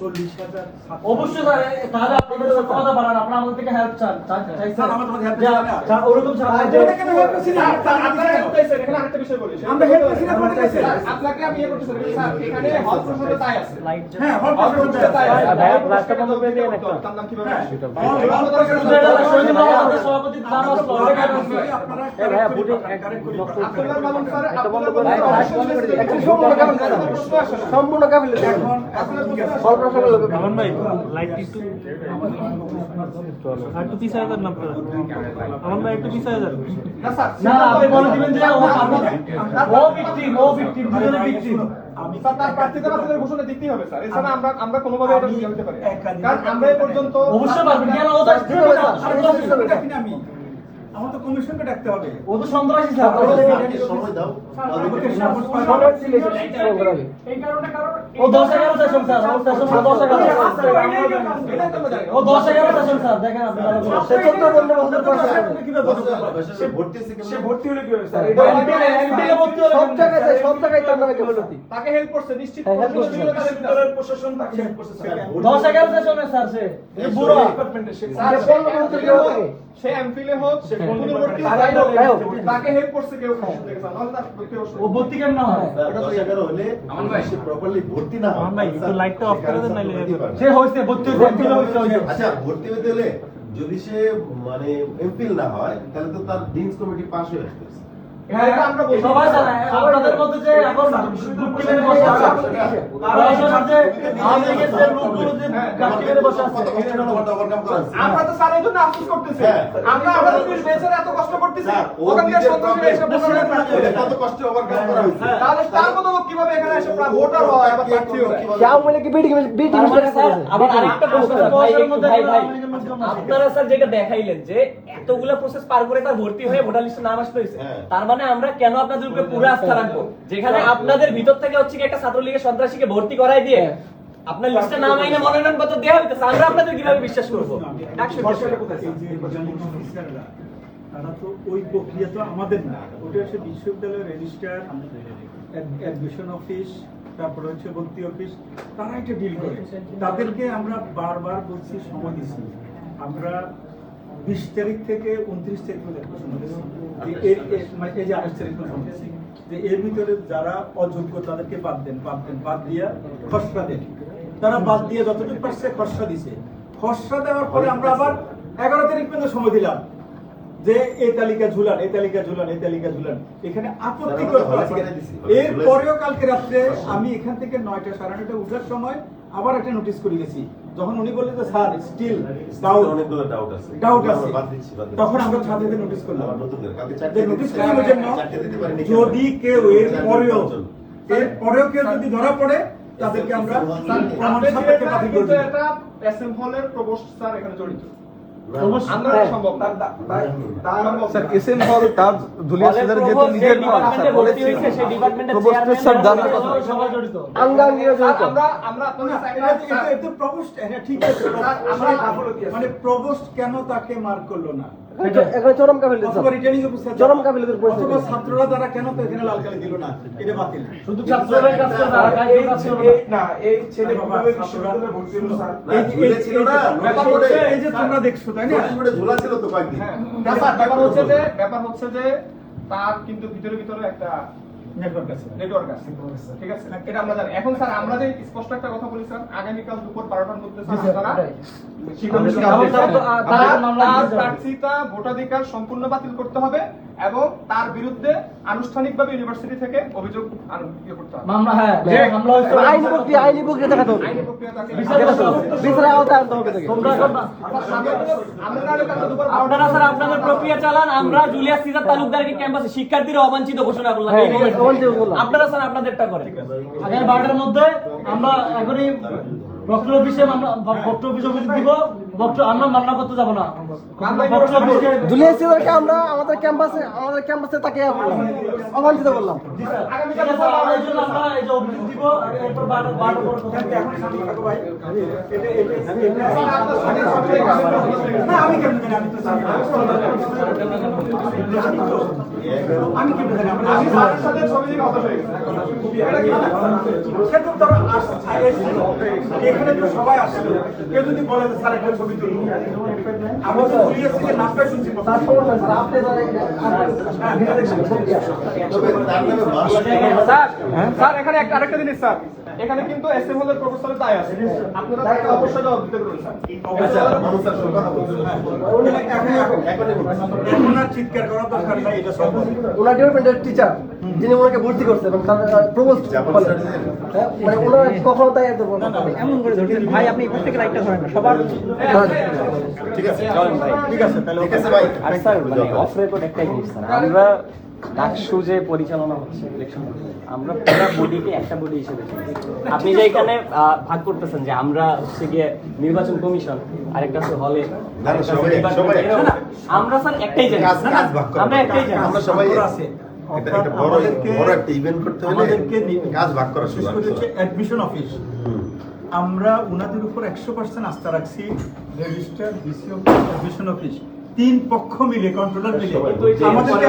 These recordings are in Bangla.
অবশ্যই স্যার তাহলে আপনাদের বাড়ান আপনারা আমাদের থেকে হেল্প চান স্যার, আমরা তোমাদের চাই না। ওরকম কেন করছি না? স্যার, আপনারা চাইছেন, এখানে আরেকটা বিষয় বলি। আমরা করছি না। আপনাকে আমি ইয়ে স্যার, এখানে হল আছে। হ্যাঁ, হল আছে। তার নাম কীভাবে হ্যাঁ, নাম আছে। আপনারা মামুন স্যার, বন্ধ করে দিন। সম্পূর্ণ এখন আসলে আমান ভাই লাইট একটু আর একটু পিছিয়ে যান আপনারা আমান ভাই একটু পিছিয়ে যান না, স্যার, না না, আপনি বলে দিবেন যে ও ও victim, ও victim, দুজনে victim। স্যার, তার প্রার্থীতা বাতিলের ঘোষণা দিতেই হবে, স্যার। এছাড়া আমরা আমরা কোনোভাবে এটা আমি ইয়ে পারি কারণ আমরা এ পর্যন্ত অবশ্যই পারবেন কেন ও স্যার। আমি আমার তো কমিশনকে ডাকতে হবে। ও তো সন্ত্রাসী স্যার। সময় দাও। এই কারণে কারণ ও দশ এগারো সেশন স্যার। ও সেশন দশ এগারো এটাই তো আমরা জানি। ও দশ এগারো সেশন স্যার। দেখেন আপনি ভালো করে। সে চোদ্দ বন্ধু বন্ধু প্রশ্ন আপনি কীভাবে বলতে পারবেন? সে ভর্তি সে ভর্তি হলে কি হবে স্যার ও MP MP ভর্তি হলে সব জায়গায় সব জায়গায় তার নামে গাফিলতি তাকে হেল্প করছে নিশ্চিত। বিশ্ববিদ্যালয়ের প্রশাসন তাকে হেল্প করছে স্যার। দশ এগারো সেশনে স্যার সে। বুড়ো। ডিপার্টমেন্টে সে স্যার, সে বলল এমফিলে হোক সে তাকে হেল্প করছে কেউ ও ভর্তি কেমন হয়? সে প্রপারলি ভর্তি না হয়। ভাই, লাইটটা করে দেন, নাইলে। সে ভর্তি আচ্ছা ভর্তি হতে হলে যদি সে মানে এমপিল না হয় তাহলে তো তার ডিনস কমিটি পাশ হয়ে আসতেছে এটা আমরা বলছি। সবাই জানে আপনাদের মধ্যে যে এখন বসে আছে পড়াশোনার যে আওয়ামী লীগের যে লোকগুলো যে গাছটি বসে আছে কতটা ওভারকাম করা হচ্ছে? আমরা তো স্যার এই জন্য আফসোস করতেছি। আমরা আমাদের পুলিশ বেচারা এত কষ্ট করতেছি ওখানকার সন্ত্রাসীরা এসে problem- বসে আছে। এটা কত কষ্টে ওভারকাম করা হয়েছে তাহলে তার মতো কীভাবে এখানে এসে ভোটার হয় আবার প্রার্থী হয় কেউ বলে কি বিটি বিটি তার স্যার আবার আরেকটা প্রশ্ন ভাই ভাই ভাই আপনারা আপনারা স্যার যেটা দেখাইলেন যে এতগুলা প্রসেস পার করে তার ভর্তি হয়ে ভোটার লিস্টে নাম আসতে হয়েছে হ্যাঁ। তার মানে আমরা কেন আপনাদের উপরে পুরো আস্থা রাখব? যেখানে আপনাদের ভিতর থেকে হচ্ছে কি একটা ছাত্রলীগের সন্ত্রাসীকে ভর্তি করাই দিয়ে আপনার লিস্টে নাম আইনে মনোনয়ন পত্র দেওয়া হইতেছে আমরা আপনাদের কীভাবে বিশ্বাস করব? তারা তো ওই প্রক্রিয়া তো আমাদের না। ওটা হচ্ছে বিশ্ববিদ্যালয়ের রেজিস্ট্রার অ্যাডমিশন অফিস তারপরে হচ্ছে ভর্তি অফিস তারা এটা ডিল করে। তাদেরকে আমরা বারবার বলছি সময় দিচ্ছি। আমরা বিশ তারিখ থেকে উনত্রিশ তারিখ পর্যন্ত মানে এই যে আঠাশ তারিখ পর্যন্ত যে এর ভিতরে যারা অযোগ্য তাদেরকে বাদ দেন বাদ দেন বাদ দিয়া খসড়া দেন। তারা বাদ দিয়ে যতটুকু পারছে খসড়া দিছে। খসড়া দেওয়ার পরে আমরা আবার এগারো তারিখ পর্যন্ত সময় দিলাম। যে এই তালিকা ঝুলান এই তালিকা ঝুলান এই তালিকা ঝুলান। এখানে আপত্তি স্যার, আমরা করতে হলে কেটে দিছি। এর পরেও কালকে রাত্রে আমি এখান থেকে নয়টা সাড়ে নয়টা উঠার সময় আবার একটা নোটিশ করে গেছি যখন উনি বললেন যে স্যার স্টিল ডাউট অনেকগুলো ডাউট আছে ডাউট আছে বাদ দিচ্ছি, বাদ দিচ্ছি। তখন আমরা ছাত্রদের নোটিশ করলাম আবার নতুন করে, কালকে যে নোটিস করার জন্য? যদি কেউ এর পরেও এর পরেও কেউ যদি ধরা পড়ে তাদেরকে আমরা প্রমাণ সাপেক্ষে বাতিল করে। এটা এসএম হলের প্রবোস্ট স্যার এখানে জড়িত হ্যাঁ। হ্যাঁ। মানে কেন তাকে মার করল না? এখানে চরম রিটার্নিং অফিসার চরম। অথবা ছাত্ররা তারা কেন তো এখানে লাল কালি দিল না? এটা বাতিল। শুধু কাজ করে না। কাজ এই ছেলে বাবা, বিশ্ববিদ্যালয়ে ভর্তি হলো স্যার? এই এই- ছিল না, যে- ব্যাপার হচ্ছে, এই যে তোমরা দেখছ তাই না? ঝোলা ছিল তো কয়েকদিন। হ্যাঁ। ব্যাপার হচ্ছে যে ব্যাপার হচ্ছে যে তার কিন্তু ভিতরে ভিতরে একটা নেটওয়ার্ক আছে। নেটওয়ার্ক আছে। ঠিক আছে? এটা আমরা জানি। এখন স্যার আমরা যে স্পষ্ট একটা কথা বলি স্যার আগামীকাল দুপুর বারোটার মধ্যে স্যার আপনারা ভোটাধিকার সম্পূর্ণ বাতিল করতে হবে এবং তার বিরুদ্ধে আনুষ্ঠানিকভাবে ইউনিভার্সিটি থেকে অভিযোগ করতে হবে। মামলা হ্যাঁ মামলা হয়েছে। আইনি প্রক্রিয়া আইনি প্রক্রিয়া দেখাতে হবে। আইনি প্রক্রিয়া তাকে বিচার করতে হবে। বিচারের আওতায় আনতে হবে তোমরা এখন না- আমরা সামনে আমরা নাহলে কালকে দুপুর আপনারা স্যার আপনাদের প্রক্রিয়া চালান। আমরা জুলিয়াস সিজার তালুকদারকে ক্যাম্পাসে শিক্ষার্থীরা অবাঞ্ছিত ঘোষণা করলাম। আপনারা স্যার আপনাদেরটা করেন। আগামী বারোটার মধ্যে আমরা এখনই বক্তব্য অফিসে আমরা বক্তব্য অফিস দিব। আমরা মামলা করতে যাব না। অফিসকে আমরা আমাদের ক্যাম্পাসে আমাদের ক্যাম্পাসে তাকে অবাঞ্ছিত করলাম। এখন আমি আমি তো স্যারের সাথে ছবি হয়ে গেছি এখানে সবাই আসলো। কেউ যদি বলে স্যার একটা ছবি তুলুন আমি তো নামটা শুনছি তার সমস্যা স্যার আপনি তবে তার নামে স্যার স্যার এখানে একটা আরেকটা জিনিস স্যার এখানে কিন্তু এসএম হলের প্রফেসরের দায় আছে। আপনারা তাকে অবশ্যই জবাব দিতে পারবেন স্যার। আচ্ছা, মানুষ স্যার সব কথা বলছে। এখনই বলছি। এখন আর চিৎকার করার দরকার নাই এটা সব ওনার ডিপার্টমেন্টের টিচার যিনি ওনাকে ভর্তি করছে এবং তার প্রপোজ হ্যাঁ, মানে ওনারা কখনো তাই না। এমন করে ধরছেন ভাই আপনি প্রত্যেকের লাইটটা ধরেন না সবার ঠিক আছে। ঠিক আছে তাহলে ঠিক আছে ভাই আর স্যার মানে অফ রেকর্ড একটাই জিনিস স্যার আমরা ডাকসু যে পরিচালনা হচ্ছে ইলেকশন আমরা পুরো বডিকে একটা বডি হিসেবে আপনি যে এখানে ভাগ করতেছেন যে আমরা হচ্ছে গিয়ে নির্বাচন কমিশন আর একটা হচ্ছে হলে। আমরা স্যার একটাই জানি। কাজ কাজ ভাগ করা। আমরা একটাই জানি। আমরা সবাই আছে। এটা একটা বড় আমাদেরকে- বড় একটা ইভেন্ট করতে হলে আমাদেরকে নি- কাজ ভাগ করা বিশেষ শুরু করে হচ্ছে অ্যাডমিশন অফিস হুম। আমরা ওনাদের উপর একশো পার্সেন্ট আস্থা রাখছি। Register DC office admission office তিন পক্ষ মিলে কন্ট্রোলার মিলে। যে আমাদেরকে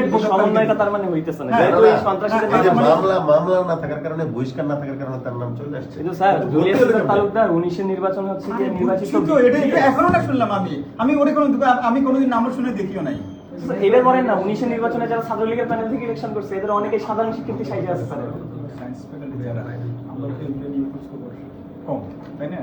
একটা সমন্বয়টা তার মানে হইতেছে না। হ্যাঁ, যেহেতু এই হ্যাঁ, সন্ত্রাসীদের হ্যাঁ, এই যে নির্বাচন- মামলা মামলা না থাকার কারণে বহিষ্কার না থাকার কারণে তার নাম চলে আসছে। কিন্তু স্যার হলে সিজার কেমন? নির্বাচন হচ্ছে গিয়ে নির্বাচিত তো এটা এটা এখনও না শুনলাম আমি। আমি ওরে কোনো আমি কোনোদিন নাম শুনে দেখিও নাই। এবার বলেন না উনিশের নির্বাচনে যারা ছাত্রলীগের প্যানেল থেকে ইলেকশন করছে এদের অনেকে সাধারণ শিক্ষার্থী সাইডে আছে স্যার। সায়েন্স যারা আমরা কম তাই না?